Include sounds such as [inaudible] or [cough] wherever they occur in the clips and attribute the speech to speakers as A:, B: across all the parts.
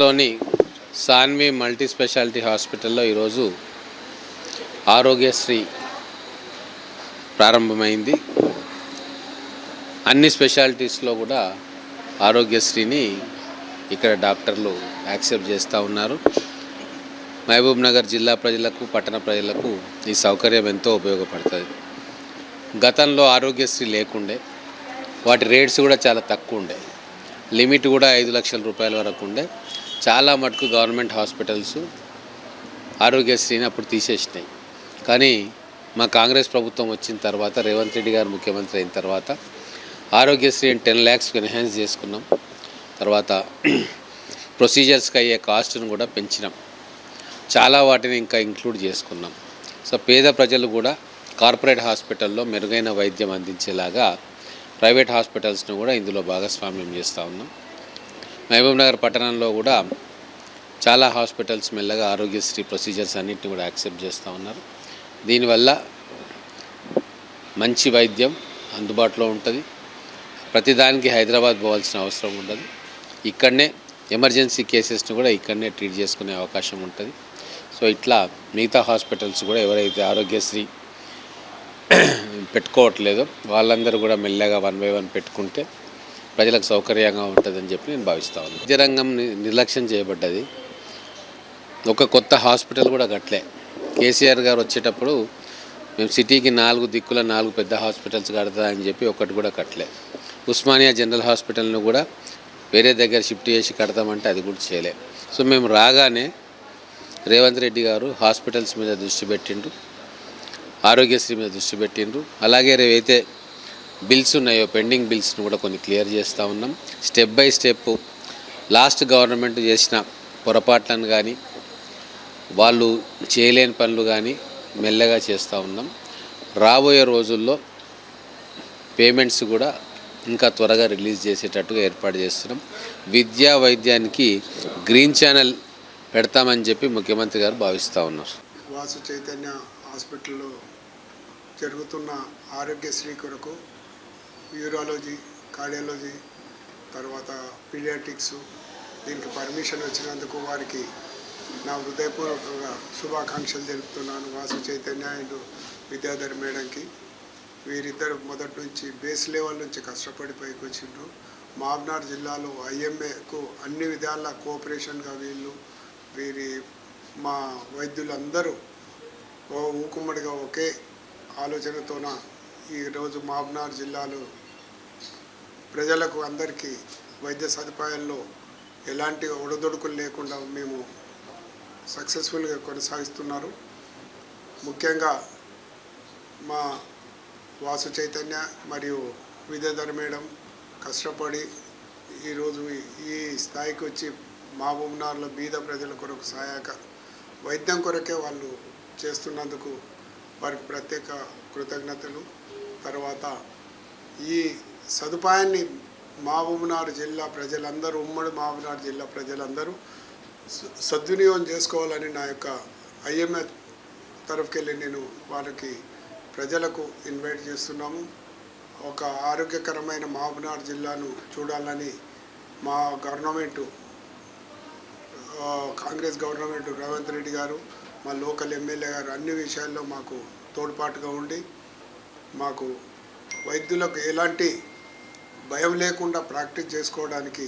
A: లోని Saanvi multi speciality హాస్పిటల్లో ఈరోజు ఆరోగ్యశ్రీ ప్రారంభమైంది. అన్ని స్పెషాలిటీస్లో కూడా ఆరోగ్యశ్రీని ఇక్కడ డాక్టర్లు యాక్సెప్ట్ చేస్తూ ఉన్నారు. మహబూబ్ నగర్ జిల్లా ప్రజలకు పట్టణ ప్రజలకు ఈ సౌకర్యం ఎంతో ఉపయోగపడుతుంది. గతంలో ఆరోగ్యశ్రీ లేకుండే వాటి రేట్స్ కూడా చాలా తక్కువ ఉండే. లిమిట్ కూడా ఐదు లక్షల రూపాయల వరకు ఉండే. చాలా మటుకు గవర్నమెంట్ హాస్పిటల్స్ ఆరోగ్యశ్రీని అప్పుడు తీసేసినాయి. కానీ మా కాంగ్రెస్ ప్రభుత్వం వచ్చిన తర్వాత రేవంత్ రెడ్డి గారు ముఖ్యమంత్రి అయిన తర్వాత ఆరోగ్యశ్రీని టెన్ ల్యాక్స్కి ఎన్హాన్స్ చేసుకున్నాం. తర్వాత ప్రొసీజర్స్కి అయ్యే కాస్ట్ను కూడా పెంచినాం. చాలా వాటిని ఇంకా ఇంక్లూడ్ చేసుకున్నాం. సో పేద ప్రజలు కూడా కార్పొరేట్ హాస్పిటల్లో మెరుగైన వైద్యం అందించేలాగా ప్రైవేట్ హాస్పిటల్స్ను కూడా ఇందులో భాగస్వామ్యం చేస్తూ ఉన్నాం. మహబూబ్ నగర్ పట్టణంలో కూడా చాలా హాస్పిటల్స్ మెల్లగా ఆరోగ్యశ్రీ ప్రొసీజర్స్ అన్నింటిని కూడా యాక్సెప్ట్ చేస్తూ ఉన్నారు. దీనివల్ల మంచి వైద్యం అందుబాటులో ఉంటుంది. ప్రతిదానికి హైదరాబాద్ పోవాల్సిన అవసరం ఉండదు. ఇక్కడనే ఎమర్జెన్సీ కేసెస్ని కూడా ఇక్కడనే ట్రీట్ చేసుకునే అవకాశం ఉంటుంది. సో ఇట్లా మిగతా హాస్పిటల్స్ కూడా ఎవరైతే ఆరోగ్యశ్రీ [clears throat] పెట్టుకోవట్లేదో వాళ్ళందరూ కూడా మెల్లగా వన్ బై వన్ పెట్టుకుంటే ప్రజలకు సౌకర్యంగా ఉంటుందని చెప్పి నేను భావిస్తా ఉన్నాను రంగం నిర్లక్ష్యం చేయబడ్డది. ఒక కొత్త హాస్పిటల్ కూడా కట్టలే. కేసీఆర్ గారు వచ్చేటప్పుడు మేము సిటీకి నాలుగు దిక్కుల నాలుగు పెద్ద హాస్పిటల్స్ కడతా అని చెప్పి ఒకటి కూడా కట్టలే. ఉస్మానియా జనరల్ హాస్పిటల్ను కూడా వేరే దగ్గర షిఫ్ట్ చేసి కడతామంటే అది కూడా చేయలే. సో మేము రాగానే రేవంత్ రెడ్డి గారు హాస్పిటల్స్ మీద దృష్టి పెట్టిండ్రు. ఆరోగ్యశ్రీ మీద దృష్టి పెట్టిండ్రు. అలాగే రేవైతే బిల్స్ ఉన్నాయో పెండింగ్ బిల్స్ను కూడా కొన్ని క్లియర్ చేస్తూ ఉన్నాం. Step by step last government చేసిన పొరపాట్లను కానీ వాళ్ళు చేయలేని పనులు కానీ మెల్లగా చేస్తూ ఉన్నాం. రాబోయే రోజుల్లో పేమెంట్స్ కూడా ఇంకా త్వరగా రిలీజ్ చేసేటట్టుగా ఏర్పాటు చేస్తున్నాం. విద్యా వైద్యానికి గ్రీన్ ఛానల్ పెడతామని చెప్పి ముఖ్యమంత్రి గారు భావిస్తూ ఉన్నారు.
B: వాసు చైతన్య హాస్పిటల్లో జరుగుతున్న ఆరోగ్యశ్రీ కొరకు యూరాలజీ కార్డియాలజీ తర్వాత పీడియాటిక్స్ దీనికి పర్మిషన్ వచ్చినందుకు వారికి నా హృదయపూర్వకంగా శుభాకాంక్షలు తెలుపుతున్నాను వాసు చైతన్య అండ్ విద్యాధర్ మేడంకి. వీరిద్దరు మొదటి నుంచి బేస్ లెవెల్ నుంచి కష్టపడి పైకి వచ్చిండ్రు మామ్నార్ జిల్లాలో ఐఎంఏకు అన్ని విధాల కోఆపరేషన్గా వీళ్ళు వీరి మా వైద్యులందరూ ఓ ఊకుమ్మడిగా ఒకే ఆలోచనతోన ఈరోజు మహబూబ్నగర్ జిల్లాలో ప్రజలకు అందరికీ వైద్య సదుపాయాల్లో ఎలాంటి ఒడదొడుకులు లేకుండా మేము సక్సెస్ఫుల్గా కొనసాగిస్తున్నారు. ముఖ్యంగా మా వాసు చైతన్య మరియు విద్యాధర్ మేడం కష్టపడి ఈరోజు ఈ స్థాయికి వచ్చి మహబూబ్నగర్లో బీద ప్రజల కొరకు సహాయక వైద్యం కొరకే వాళ్ళు చేస్తున్నందుకు వారికి ప్రత్యేక కృతజ్ఞతలు. తర్వాత ఈ సదుపాయాన్ని మహబూబ్నగర్ జిల్లా ప్రజలందరూ ఉమ్మడి మహబూబ్నగర్ జిల్లా ప్రజలందరూ సద్వినియోగం చేసుకోవాలని నా యొక్క ఐఎంఏ తరఫుకెళ్ళి నేను వారికి ప్రజలకు ఇన్వైట్ చేస్తున్నాము. ఒక ఆరోగ్యకరమైన మహబూబ్నగర్ జిల్లాను చూడాలని మా గవర్నమెంటు కాంగ్రెస్ గవర్నమెంట్ రేవంత్ రెడ్డి గారు మా లోకల్ ఎమ్మెల్యే గారు అన్ని విషయాల్లో మాకు తోడ్పాటుగా ఉండి మాకు వైద్యులకు ఎలాంటి భయం లేకుండా ప్రాక్టీస్ చేసుకోవడానికి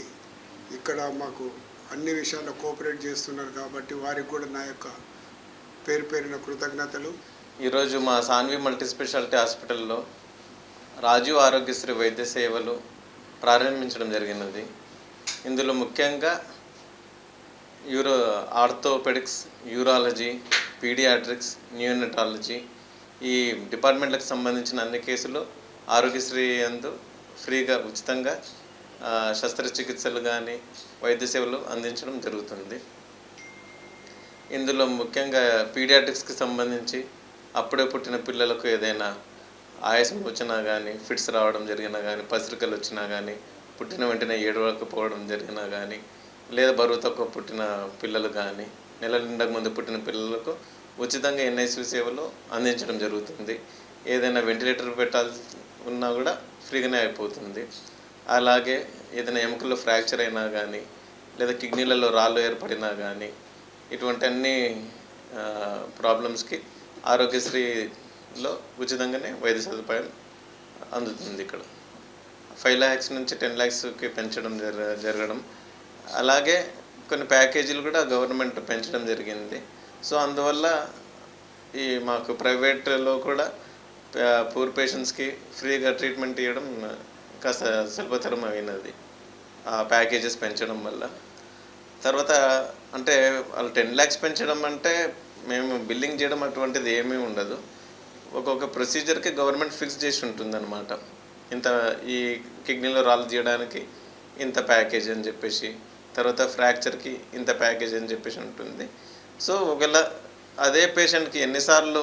B: ఇక్కడ మాకు అన్ని విషయాల్లో కోఆపరేట్ చేస్తున్నారు కాబట్టి వారికి కూడా నా యొక్క పేరు పేరిన కృతజ్ఞతలు.
C: ఈరోజు మా సాన్వి మల్టీ స్పెషాలిటీ హాస్పిటల్లో రాజీవ్ ఆరోగ్యశ్రీ వైద్య సేవలు ప్రారంభించడం జరిగినది. ఇందులో ముఖ్యంగా euro orthopaedics urology paediatrics neonatology ఈ డిపార్ట్మెంట్లకు సంబంధించిన అన్ని కేసులు ఆరోగ్యశ్రీ అందు ఫ్రీగా ఉచితంగా శస్త్రచికిత్సలు కానీ వైద్య సేవలు అందించడం జరుగుతుంది. ఇందులో ముఖ్యంగా పీడియాటిక్స్కి సంబంధించి అప్పుడే పుట్టిన పిల్లలకు ఏదైనా ఆయాసం వచ్చినా కానీ ఫిట్స్ రావడం జరిగినా కానీ పసిరికలు వచ్చినా కానీ పుట్టిన వెంటనే ఏడవకపోవడం జరిగినా కానీ లేదా బరువు తక్కువ పుట్టిన పిల్లలు కానీ నెల నిండక ముందు పుట్టిన పిల్లలకు ఉచితంగా ఎన్ఐసి సేవలు అందించడం జరుగుతుంది. ఏదైనా వెంటిలేటర్ పెట్టాల్సి ఉన్నా కూడా ఫ్రీగానే అయిపోతుంది. అలాగే ఏదైనా ఎముకల్లో ఫ్రాక్చర్ అయినా కానీ లేదా కిడ్నీలలో రాళ్ళు ఏర్పడినా కానీ ఇటువంటి అన్ని ప్రాబ్లమ్స్కి ఆరోగ్యశ్రీలో ఉచితంగానే వైద్య సదుపాయం అందుతుంది ఇక్కడ. ఫైవ్ ల్యాక్స్ నుంచి టెన్ ల్యాక్స్కి పెంచడం జరగడం. అలాగే కొన్ని ప్యాకేజీలు కూడా గవర్నమెంట్ పెంచడం జరిగింది. సో అందువల్ల ఈ మాకు ప్రైవేట్లో కూడా పూర్ పేషెంట్స్కి ఫ్రీగా ట్రీట్మెంట్ ఇవ్వడం కాస్త సులభతరం అయినది. ఆ ప్యాకేజెస్ పెంచడం వల్ల. తర్వాత అంటే వాళ్ళు టెన్ ల్యాక్స్ పెంచడం అంటే మేము బిల్లింగ్ చేయడం అటువంటిది ఏమీ ఉండదు. ఒక్కొక్క ప్రొసీజర్కి గవర్నమెంట్ ఫిక్స్ చేసి ఉంటుందన్నమాట. ఇంత ఈ కిడ్నీలో రాళ్ళు తీయడానికి ఇంత ప్యాకేజ్ అని చెప్పేసి తర్వాత ఫ్రాక్చర్కి ఇంత ప్యాకేజ్ అని చెప్పేసి ఉంటుంది. సో ఒకవేళ అదే పేషెంట్కి ఎన్నిసార్లు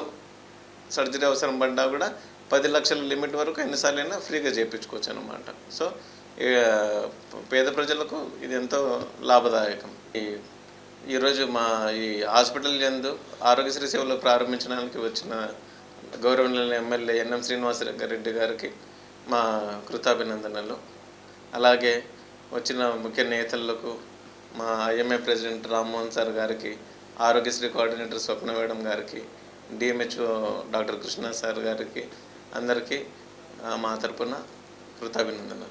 C: సర్జరీ అవసరం పడ్డా కూడా పది లక్షల లిమిట్ వరకు ఎన్నిసార్లు అయినా ఫ్రీగా చేయించుకోవచ్చు అనమాట సో పేద ప్రజలకు ఇది ఎంతో లాభదాయకం. ఈ ఈరోజు మా ఈ హాస్పిటల్ ఎందు ఆరోగ్యశ్రీ సేవలు ప్రారంభించడానికి వచ్చిన గౌరవనీయుల ఎమ్మెల్యే ఎన్ఎం శ్రీనివాసరెడ్డి గారికి మా కృతాభినందనలు. అలాగే వచ్చిన ముఖ్య నేతలకు మా ఐఎంఏ ప్రెసిడెంట్ రామ్మోహన్ సార్ గారికి ఆరోగ్యశ్రీ కోఆర్డినేటర్ స్వప్న మేడం గారికి డిఎంహెచ్ఓ డాక్టర్ కృష్ణ సార్ గారికి అందరికీ మా తరపున కృతాభినందనలు